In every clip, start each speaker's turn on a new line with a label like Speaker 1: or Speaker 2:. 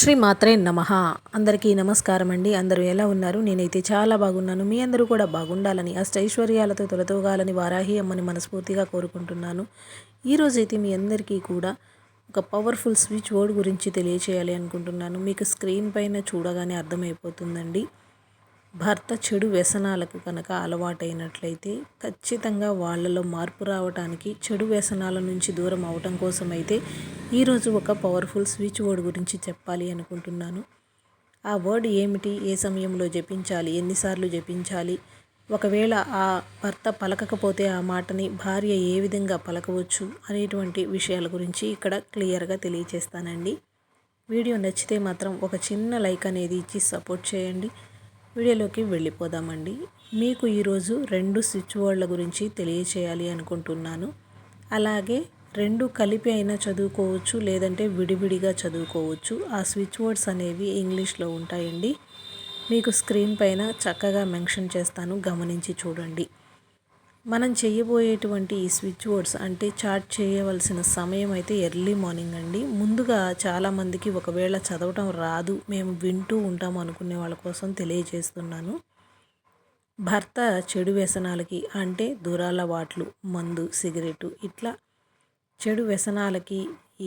Speaker 1: శ్రీ మాత్రే నమ. అందరికీ నమస్కారం అండి అందరూ ఎలా ఉన్నారు? నేనైతే చాలా బాగున్నాను. మీ అందరూ కూడా బాగుండాలని అష్టైశ్వర్యాలతో తొలతోగాలని వారాహి అమ్మని మనస్ఫూర్తిగా కోరుకుంటున్నాను. ఈరోజైతే మీ అందరికీ కూడా ఒక పవర్ఫుల్ స్విచ్ బోర్డ్ గురించి తెలియచేయాలి అనుకుంటున్నాను. మీకు స్క్రీన్ పైన చూడగానే అర్థమైపోతుందండి. భర్త చెడు వ్యసనాలకు కనుక అలవాటైనట్లయితే ఖచ్చితంగా వాళ్ళలో మార్పు రావడానికి చెడు వ్యసనాల నుంచి దూరం అవటం కోసం అయితే ఈరోజు ఒక పవర్ఫుల్ స్విచ్ వర్డ్ గురించి చెప్పాలి అనుకుంటున్నాను. ఆ వర్డ్ ఏమిటి? ఏ సమయంలో జపించాలి? ఎన్నిసార్లు జపించాలి? ఒకవేళ ఆ భర్త పలకకపోతే ఆ మాటని భార్య ఏ విధంగా పలకవచ్చు అనేటువంటి విషయాల గురించి ఇక్కడ క్లియర్గా తెలియచేస్తానండి. వీడియో నచ్చితే మాత్రం ఒక చిన్న లైక్ అనేది ఇచ్చి సపోర్ట్ చేయండి. వీడియోలోకి వెళ్ళిపోదామండి. మీకు ఈరోజు రెండు స్విచ్ బోర్డుల గురించి తెలియచేయాలి అనుకుంటున్నాను. అలాగే రెండు కలిపి అయినా చదువుకోవచ్చు లేదంటే విడివిడిగా చదువుకోవచ్చు. ఆ స్విచ్ బోర్డ్స్ అనేవి ఇంగ్లీష్లో ఉంటాయండి. మీకు స్క్రీన్ పైన చక్కగా మెన్షన్ చేస్తాను. గమనించి చూడండి. మనం చేయబోయేటువంటి ఈ స్విచ్ బోర్డ్స్ అంటే చాట్ చేయవలసిన సమయం అయితే ఎర్లీ మార్నింగ్ అండి. ముందుగా చాలామందికి ఒకవేళ చదవటం రాదు మేము వింటూ ఉంటాం అనుకునే వాళ్ళ కోసం తెలియజేస్తున్నాను. భర్త చెడు వ్యసనాలకి అంటే దూరాల వాట్లు మందు సిగరెట్ ఇట్లా చెడు వ్యసనాలకి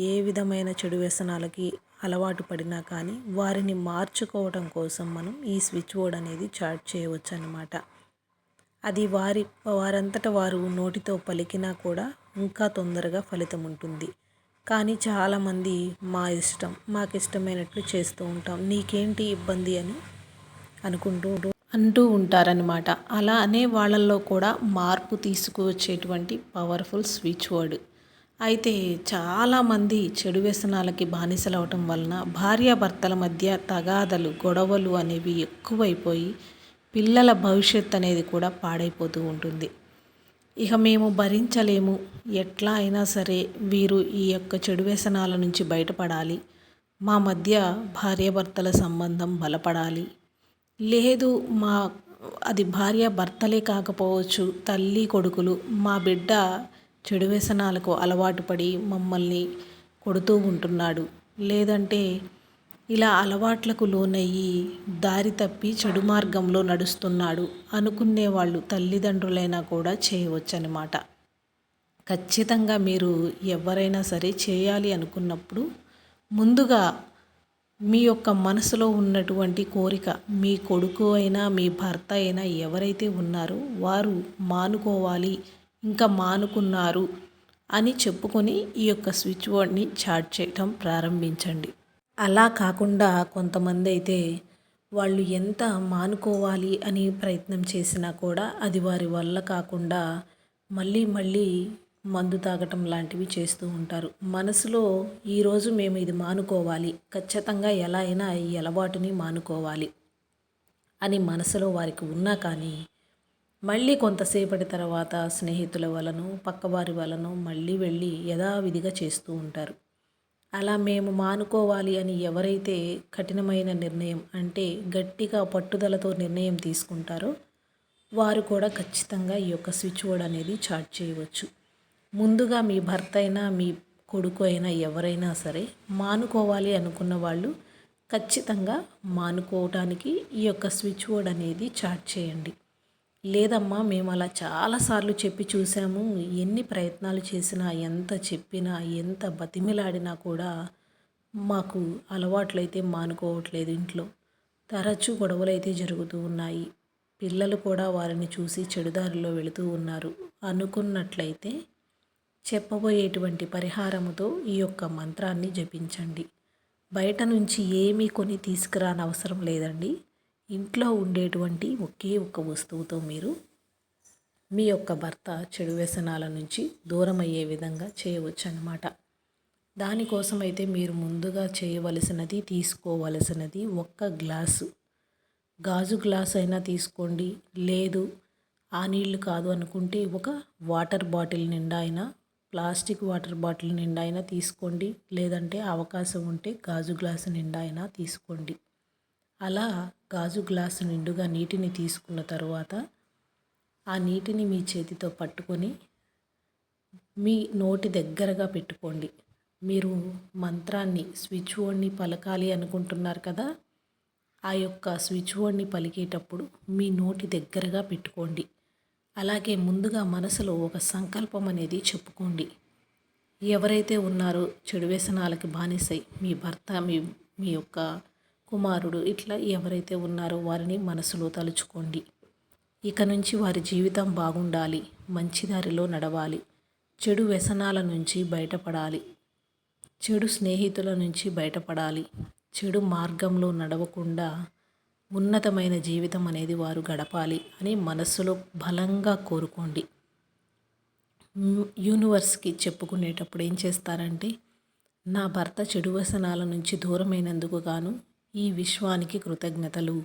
Speaker 1: ఏ విధమైన చెడు వ్యసనాలకి అలవాటు పడినా కానీ వారిని మార్చుకోవడం కోసం మనం ఈ స్విచ్ బోర్డ్ అనేది చాట్ చేయవచ్చు అన్నమాట అది వారి వారంతట వారు నోటితో పలికినా కూడా ఇంకా తొందరగా ఫలితం ఉంటుంది. కానీ చాలామంది మా ఇష్టం మాకు ఇష్టమైనట్లు చేస్తూ ఉంటాం. నీకేంటి ఇబ్బంది అని అనుకుంటూ అంటూ ఉంటారనమాట అలా అనే వాళ్ళల్లో కూడా మార్పు తీసుకువచ్చేటువంటి పవర్ఫుల్ స్విచ్ వర్డ్. అయితే చాలామంది చెడు వ్యసనాలకి బానిసలవటం వలన భార్యాభర్తల మధ్య తగాదలు గొడవలు అనేవి ఎక్కువైపోయి పిల్లల భవిష్యత్ అనేది కూడా పాడైపోతూ ఉంటుంది. ఇక మేము భరించలేము. ఎట్లా అయినా సరే వీరు ఈ యొక్క చెడు వ్యసనాల నుంచి బయటపడాలి. మా మధ్య భార్యాభర్తల సంబంధం బలపడాలి. లేదు మా అది భార్య భర్తలే కాకపోవచ్చు తల్లి కొడుకులు మా బిడ్డ చెడు వ్యసనాలకు అలవాటు పడి మమ్మల్ని కొడుతూ ఉంటున్నాడు. లేదంటే ఇలా అలవాట్లకు లోనయ్యి దారి తప్పి చెడు మార్గంలో నడుస్తున్నాడు అనుకునే వాళ్ళు తల్లిదండ్రులైనా కూడా చేయవచ్చనమాట ఖచ్చితంగా మీరు ఎవరైనా సరే చేయాలి అనుకున్నప్పుడు ముందుగా మీ యొక్క మనసులో ఉన్నటువంటి కోరిక మీ కొడుకు అయినా మీ భర్త అయినా ఎవరైతే ఉన్నారో వారు మానుకోవాలి ఇంకా మానుకున్నారు అని చెప్పుకొని ఈ యొక్క స్విచ్ బోర్డ్ని చాట్ చేయటం ప్రారంభించండి. అలా కాకుండా కొంతమంది అయితే వాళ్ళు ఎంత మానుకోవాలి అని ప్రయత్నం చేసినా కూడా అది వారి వల్ల కాకుండా మళ్ళీ మళ్ళీ మందు తాగటం లాంటివి చేస్తూ ఉంటారు. మనసులో ఈరోజు మేము ఇది మానుకోవాలి. ఖచ్చితంగా ఎలా అయినా ఈ అలవాటుని మానుకోవాలి అని మనసులో వారికి ఉన్నా కానీ మళ్ళీ కొంతసేపటి తర్వాత స్నేహితుల వలన పక్కవారి వలనో మళ్ళీ వెళ్ళి యథావిధిగా చేస్తూ ఉంటారు. అలా మేము మానుకోవాలి అని ఎవరైతే కఠినమైన నిర్ణయం అంటే గట్టిగా పట్టుదలతో నిర్ణయం తీసుకుంటారో వారు కూడా ఖచ్చితంగా ఈ యొక్క స్విచ్ బోర్డ్ అనేది చాట్ చేయవచ్చు. ముందుగా మీ భర్త అయినా మీ కొడుకు అయినా ఎవరైనా సరే మానుకోవాలి అనుకున్న వాళ్ళు ఖచ్చితంగా మానుకోవటానికి ఈ యొక్క స్విచ్ బోర్డ్ అనేది చాట్ చేయండి. లేదమ్మా మేము అలా చాలాసార్లు చెప్పి చూసాము ఎన్ని ప్రయత్నాలు చేసినా ఎంత చెప్పినా ఎంత బతిమిలాడినా కూడా మాకు అలవాట్లయితే మానుకోవట్లేదు ఇంట్లో. తరచూ గొడవలైతే జరుగుతూ ఉన్నాయి. పిల్లలు కూడా వారిని చూసి చెడుదారిలో వెళుతూ ఉన్నారు. అనుకున్నట్లయితే చెప్పబోయేటువంటి పరిహారముతో ఈ యొక్క మంత్రాన్ని జపించండి. బయట నుంచి ఏమీ కొని తీసుకురానవసరం లేదండి. ఇంట్లో ఉండేటువంటి ఒకే ఒక్క వస్తువుతో మీరు మీ యొక్క భర్త చెడు వ్యసనాల నుంచి దూరం అయ్యే విధంగా చేయవచ్చు అన్నమాట దానికోసం అయితే మీరు ముందుగా చేయవలసినది తీసుకోవలసినది ఒక్క గ్లాసు. గాజు గ్లాస్ అయినా తీసుకోండి. లేదు ఆ నీళ్ళు కాదు అనుకుంటే ఒక వాటర్ బాటిల్ నిండా అయినా ప్లాస్టిక్ వాటర్ బాటిల్ నిండా అయినా తీసుకోండి. లేదంటే అవకాశం ఉంటే గాజు గ్లాసు నిండా అయినా తీసుకోండి. అలా గాజు గ్లాసు నిండుగా నీటిని తీసుకున్న తరువాత ఆ నీటిని మీ చేతితో పట్టుకొని మీ నోటి దగ్గరగా పెట్టుకోండి. మీరు మంత్రాన్ని స్విచ్ బోర్డ్ని పలకాలి అనుకుంటున్నారు కదా? ఆ యొక్క స్విచ్ బోర్డ్ని పలికేటప్పుడు మీ నోటి దగ్గరగా పెట్టుకోండి. అలాగే ముందుగా మనసులో ఒక సంకల్పం అనేది చెప్పుకోండి. ఎవరైతే ఉన్నారో చెడు వ్యసనాలకి బానిసై మీ భర్త మీ మీ యొక్క కుమారుడు. ఇట్లా ఎవరైతే ఉన్నారో వారిని మనసులో తలుచుకోండి. ఇక నుంచి వారి జీవితం బాగుండాలి. మంచి దారిలో నడవాలి. చెడు వ్యసనాల నుంచి బయటపడాలి. చెడు స్నేహితుల నుంచి బయటపడాలి. చెడు మార్గంలో నడవకుండా ఉన్నతమైన జీవితం అనేది వారు గడపాలి అని మనస్సులో బలంగా కోరుకోండి. యూనివర్స్కి చెప్పుకునేటప్పుడు ఏం చేస్తారంటే నా భర్త చెడు వ్యసనాల నుంచి దూరమైనందుకు గాను ఈ విశ్వానికి కృతజ్ఞతలు.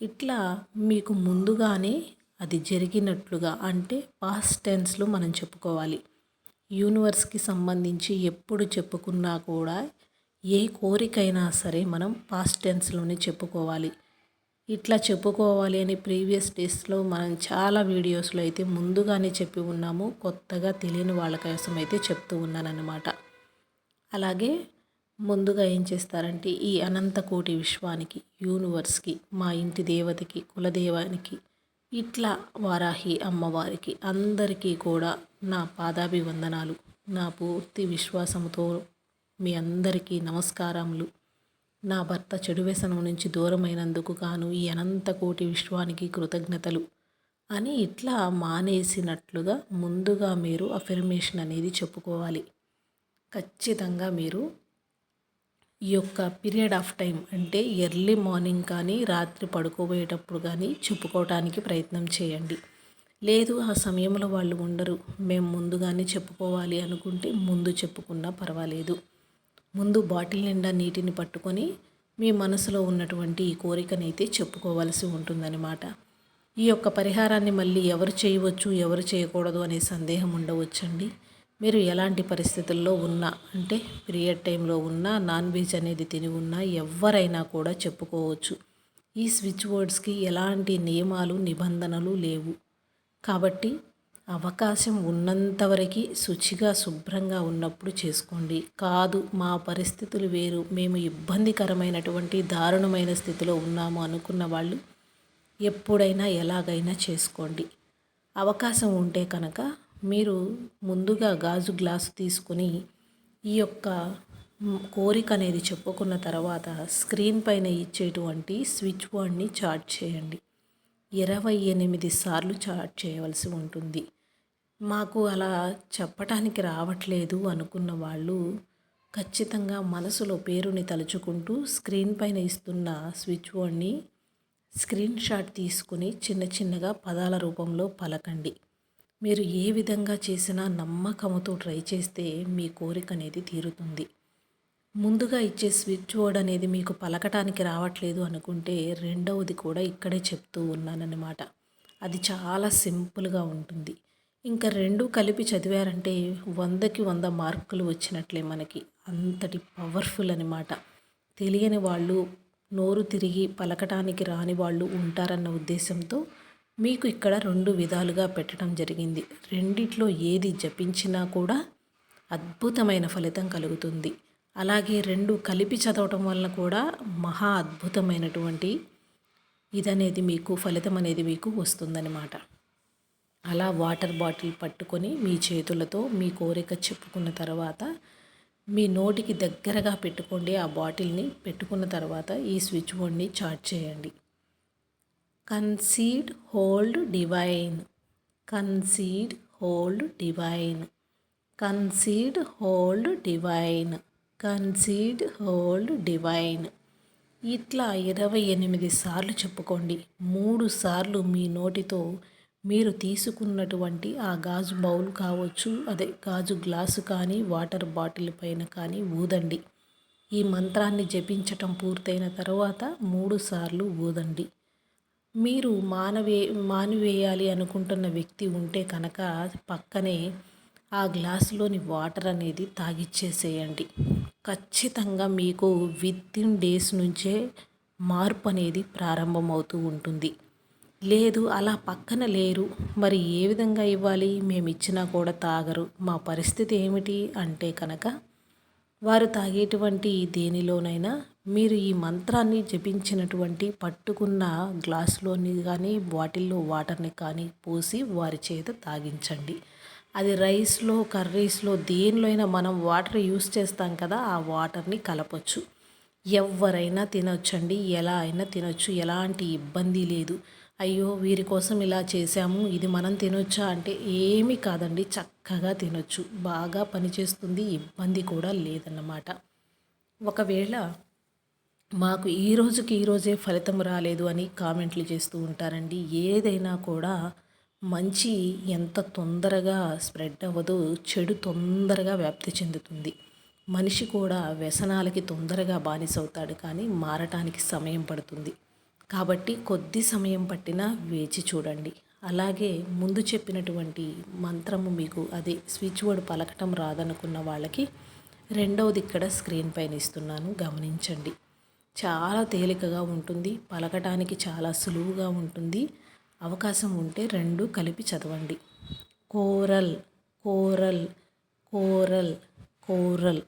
Speaker 1: ఇట్లా మీకు ముందుగానే అది జరిగినట్లుగా అంటే పాస్ట్ టెన్స్లో మనం చెప్పుకోవాలి. యూనివర్స్కి సంబంధించి ఎప్పుడు చెప్పుకున్నా కూడా ఏ కోరికైనా సరే మనం పాస్ట్ టెన్స్లోనే చెప్పుకోవాలి. ఇట్లా చెప్పుకోవాలి అని ప్రీవియస్ డేస్లో మనం చాలా వీడియోస్లో అయితే ముందుగానే చెప్పి ఉన్నాము కొత్తగా తెలియని వాళ్ళ కోసం అయితే చెప్తూ ఉన్నానన్నమాట. అలాగే ముందుగా ఏం చేస్తారంటే ఈ అనంతకోటి విశ్వానికి యూనివర్స్కి మా ఇంటి దేవతకి కులదేవానికి ఇట్లా వారాహి అమ్మవారికి అందరికీ కూడా నా పాదాభివందనాలు. నా పూర్తి విశ్వాసంతో మీ అందరికీ నమస్కారములు. నా భర్త చెడు వ్యసనం నుంచి దూరమైనందుకు గాను ఈ అనంతకోటి విశ్వానికి కృతజ్ఞతలు అని ఇట్లా మానేసినట్లుగా ముందుగా మీరు అఫర్మేషన్ అనేది చెప్పుకోవాలి. ఖచ్చితంగా మీరు ఈ యొక్క పీరియడ్ ఆఫ్ టైం అంటే ఎర్లీ మార్నింగ్ కానీ రాత్రి పడుకోబోయేటప్పుడు కానీ చెప్పుకోవటానికి ప్రయత్నం చేయండి. లేదు ఆ సమయంలో వాళ్ళు ఉండరు. మేము ముందుగానే చెప్పుకోవాలి అనుకుంటే ముందు చెప్పుకున్నా పర్వాలేదు. ముందు బాటిల్ నిండా నీటిని పట్టుకొని మీ మనసులో ఉన్నటువంటి ఈ కోరికనైతే చెప్పుకోవాల్సి ఉంటుందన్నమాట. ఈ యొక్క పరిహారాన్ని మళ్ళీ ఎవరు చేయవచ్చు ఎవరు చేయకూడదు అనే సందేహం ఉండవచ్చండి. మీరు ఎలాంటి పరిస్థితుల్లో ఉన్నా అంటే పీరియడ్ టైంలో ఉన్నా నాన్ వెజ్ అనేది తిని ఉన్నా ఎవరైనా కూడా చెప్పుకోవచ్చు. ఈ స్విచ్ బోర్డ్స్కి ఎలాంటి నియమాలు నిబంధనలు లేవు. కాబట్టి అవకాశం ఉన్నంతవరకు శుచిగా శుభ్రంగా ఉన్నప్పుడు చేసుకోండి. కాదు మా పరిస్థితులు వేరు. మేము ఇబ్బందికరమైనటువంటి దారుణమైన స్థితిలో ఉన్నాము అనుకున్న వాళ్ళు ఎప్పుడైనా ఎలాగైనా చేసుకోండి. అవకాశం ఉంటే కనుక మీరు ముందుగా గాజు గ్లాసు తీసుకుని ఈ యొక్క కోరిక అనేది చెప్పుకున్న తర్వాత స్క్రీన్ పైన ఇచ్చేటువంటి స్విచ్ బోర్డ్ని చార్జ్ చేయండి. ఇరవై ఎనిమిది సార్లు చార్జ్ చేయవలసి ఉంటుంది. మాకు అలా చెప్పటానికి రావట్లేదు అనుకున్న వాళ్ళు ఖచ్చితంగా మనసులో పేరుని తలుచుకుంటూ స్క్రీన్ పైన ఇస్తున్న స్విచ్ బోర్డ్ని స్క్రీన్ షాట్ తీసుకుని చిన్న చిన్నగా పదాల రూపంలో పలకండి. మీరు ఏ విధంగా చేసినా నమ్మకంతో ట్రై చేస్తే మీ కోరిక అనేది తీరుతుంది. ముందుగా ఇచ్చే స్విచ్ బోర్డ్ అనేది మీకు పలకటానికి రావట్లేదు అనుకుంటే రెండవది కూడా ఇక్కడే చెప్తూ ఉన్నానన్నమాట. అది చాలా సింపుల్గా ఉంటుంది. ఇంకా రెండు కలిపి చదివారంటే వందకి వంద మార్కులు వచ్చినట్లే మనకి. అంతటి పవర్ఫుల్ అనమాట తెలియని వాళ్ళు నోరు తిరిగి పలకటానికి రాని వాళ్ళు ఉంటారన్న ఉద్దేశంతో మీకు ఇక్కడ రెండు విధాలుగా పెట్టడం జరిగింది. రెండిట్లో ఏది జపించినా కూడా అద్భుతమైన ఫలితం కలుగుతుంది. అలాగే రెండు కలిపి చదవటం వలన కూడా మహా అద్భుతమైనటువంటి ఇదనేది మీకు ఫలితం అనేది మీకు వస్తుందన్నమాట. అలా వాటర్ బాటిల్ పట్టుకొని మీ చేతులతో మీ కోరిక చెప్పుకున్న తర్వాత మీ నోటికి దగ్గరగా పెట్టుకోండి ఆ బాటిల్ని. పెట్టుకున్న తర్వాత ఈ స్విచ్ బోర్డ్ని చార్జ్ చేయండి. Concede hold divine. Concede hold divine. Concede hold divine. Concede hold divine. ఇట్లా ఇరవై ఎనిమిది సార్లు చెప్పుకోండి. మూడు సార్లు మీ నోటితో మీరు తీసుకున్నటువంటి ఆ గాజు బౌల్ కావచ్చు అదే గాజు గ్లాసు కానీ వాటర్ బాటిల్ పైన కానీ ఊదండి. ఈ మంత్రాన్ని జపించటం పూర్తయిన తర్వాత మూడు సార్లు ఊదండి. మీరు మానవే మానివేయాలి అనుకుంటున్న వ్యక్తి ఉంటే కనుక పక్కనే ఆ గ్లాసులోని వాటర్ అనేది తాగిచ్చేసేయండి. ఖచ్చితంగా మీకు వితిన్ డేస్ నుంచే మార్పు అనేది ప్రారంభమవుతూ ఉంటుంది. లేదు అలా పక్కన లేరు. మరి ఏ విధంగా ఇవ్వాలి? మేము ఇచ్చినా కూడా తాగరు. మా పరిస్థితి ఏమిటి? అంటే కనుక వారు తాగేటువంటి దేనిలోనైనా మీరు ఈ మంత్రాన్ని జపించినటువంటి పట్టుకున్న గ్లాసులోని కానీ బాటిల్లో వాటర్ని కానీ పోసి వారి చేత తాగించండి. అది రైస్లో కర్రీస్లో దేనిలో అయినా మనం వాటర్ యూస్ చేస్తాం కదా ఆ వాటర్ని కలపచ్చు. ఎవరైనా తినొచ్చండి ఎలా అయినా తినొచ్చు ఎలాంటి ఇబ్బంది లేదు. అయ్యో వీరి కోసం ఇలా చేశాము ఇది మనం తినొచ్చా అంటే ఏమీ కాదండి చక్కగా తినొచ్చు. బాగా పనిచేస్తుంది ఇబ్బంది కూడా లేదన్నమాట. ఒకవేళ మాకు ఈ రోజుకి ఈరోజే ఫలితం రాలేదు అని కామెంట్లు చేస్తూ ఉంటారండి. ఏదైనా కూడా మంచి ఎంత తొందరగా స్ప్రెడ్ అవ్వదో చెడు తొందరగా వ్యాప్తి చెందుతుంది. మనిషి కూడా వ్యసనాలకి తొందరగా బానిసవుతాడు కానీ మారటానికి సమయం పడుతుంది. కాబట్టి కొద్ది సమయం పట్టినా వేచి చూడండి. అలాగే ముందు చెప్పినటువంటి మంత్రము మీకు అదే స్విచ్ బోర్డ్ పలకటం రాదనుకున్న వాళ్ళకి రెండవది ఇక్కడ స్క్రీన్ పైన ఇస్తున్నాను గమనించండి. చాలా తేలికగా ఉంటుంది పలకటానికి చాలా సులువుగా ఉంటుంది. అవకాశం ఉంటే రెండు కలిపి చదవండి. Coral coral coral coral.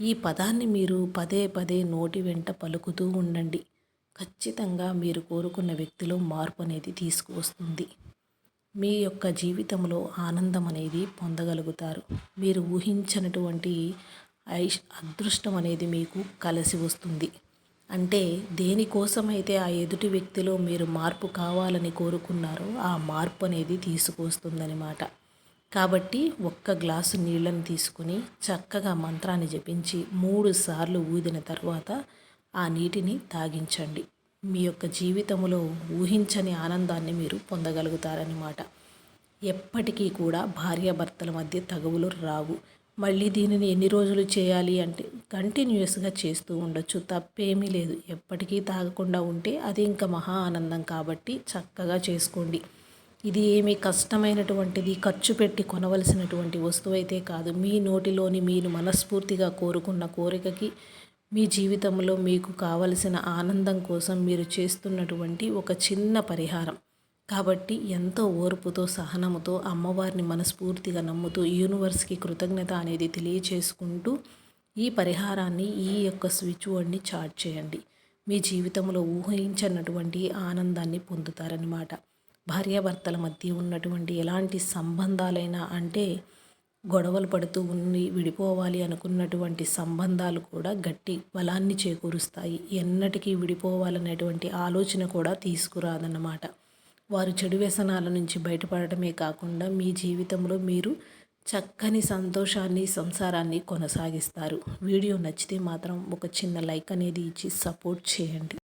Speaker 1: ఈ పదాన్ని మీరు పదే పదే నోటి వెంట పలుకుతూ ఉండండి. ఖచ్చితంగా మీరు కోరుకున్న వ్యక్తిలో మార్పు అనేది తీసుకువస్తుంది. మీ యొక్క జీవితంలో ఆనందం అనేది పొందగలుగుతారు. మీరు ఊహించినటువంటి ఐష్ అదృష్టం అనేది మీకు కలిసి వస్తుంది. అంటే దేనికోసమైతే ఆ ఎదుటి వ్యక్తిలో మీరు మార్పు కావాలని కోరుకున్నారో ఆ మార్పు అనేది తీసుకువస్తుందనమాట కాబట్టి ఒక్క గ్లాసు నీళ్ళని తీసుకుని చక్కగా మంత్రాన్ని జపించి మూడు సార్లు ఊదిన తర్వాత ఆ నీటిని తాగించండి. మీ యొక్క జీవితంలో ఊహించని ఆనందాన్ని మీరు పొందగలుగుతారన్నమాట ఎప్పటికీ కూడా భార్యాభర్తల మధ్య తగవులు రావు. మళ్ళీ దీనిని ఎన్ని రోజులు చేయాలి అంటే కంటిన్యూస్గా చేస్తూ ఉండొచ్చు. తప్పేమీ లేదు. ఎప్పటికీ తాగకుండా ఉంటే అది ఇంకా మహా ఆనందం కాబట్టి చక్కగా చేసుకోండి. ఇది ఏమీ కష్టమైనటువంటిది ఖర్చు పెట్టి కొనవలసినటువంటి వస్తువు అయితే కాదు. మీ నోటిలోని మీరు మనస్ఫూర్తిగా కోరుకున్న కోరికకి మీ జీవితంలో మీకు కావలసిన ఆనందం కోసం మీరు చేస్తున్నటువంటి ఒక చిన్న పరిహారం. కాబట్టి ఎంతో ఓర్పుతో సహనముతో అమ్మవారిని మనస్ఫూర్తిగా నమ్ముతూ యూనివర్స్కి కృతజ్ఞత అనేది తెలియచేసుకుంటూ ఈ పరిహారాన్ని ఈ యొక్క స్విచ్ బోర్డ్ని చార్జ్ చేయండి. మీ జీవితంలో ఊహించినటువంటి ఆనందాన్ని పొందుతారనమాట భార్యాభర్తల మధ్య ఉన్నటువంటి ఎలాంటి సంబంధాలైనా అంటే గొడవలు పడుతూ ఉండి విడిపోవాలి అనుకున్నటువంటి సంబంధాలు కూడా గట్టి బలాన్ని చేకూరుస్తాయి. ఎన్నటికీ విడిపోవాలనేటువంటి ఆలోచన కూడా తీసుకురాదన్నమాట. వారు చెడు వ్యసనాల నుంచి బయటపడటమే కాకుండా మీ జీవితంలో మీరు చక్కని సంతోషాన్ని సంసారాన్ని కొనసాగిస్తారు. వీడియో నచ్చితే మాత్రం ఒక చిన్న లైక్ అనేది ఇచ్చి సపోర్ట్ చేయండి.